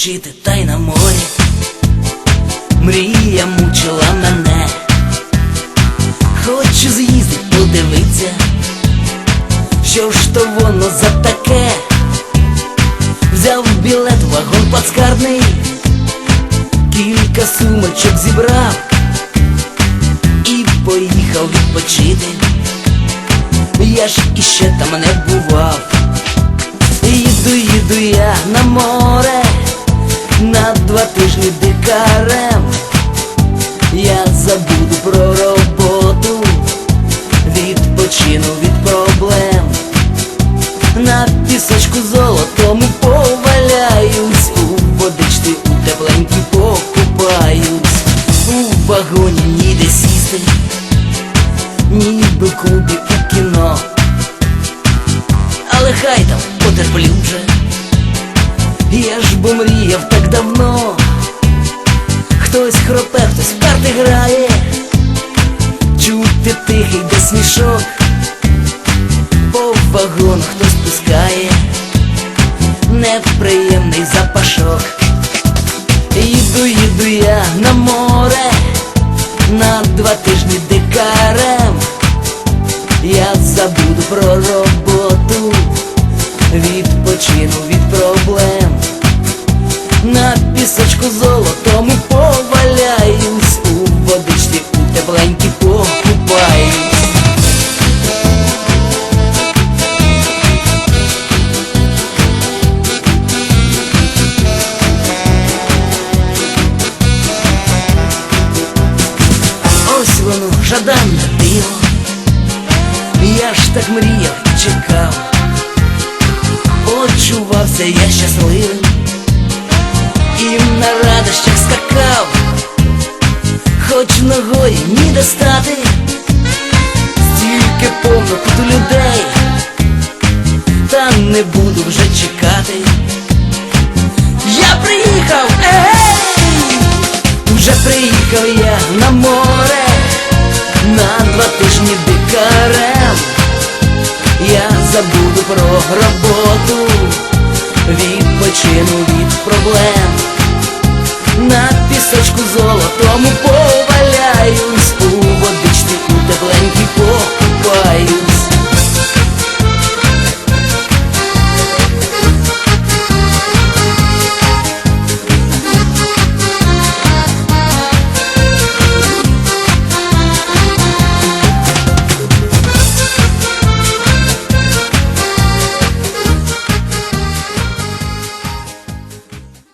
відпочити та й на морі. Мрія мучила мене, хочу з'їздить, подивиться, що ж то воно за таке, взяв білет вагон плацкарний, кілька сумочок зібрав і поїхав відпочити. Я ж іще там не бував. Їду, їду я на море на два тижні дикарем. Я забуду про роботу, відпочину від проблем. На пісочку золотому поваляюсь, у водичці у тепленькій покупаюсь, у вагоні ніде сісти, ніби в клубі бо мріяв так давно. Хтось хропе, хтось в карти грає, чути тихий де смішок, по вагону хтось пускає, неприємний запашок. Їду, їду я на море, на два тижні дикарем. Я забуду про роботу, відпочину воно, жаданне. Я ж так мріяв чекав, почувався я щасливим і на радощах скакав, хоч ногою ні достати, стільки повно тут людей, та не буду вже чекати. Я приїхав, ей! Вже приїхав я на море забуду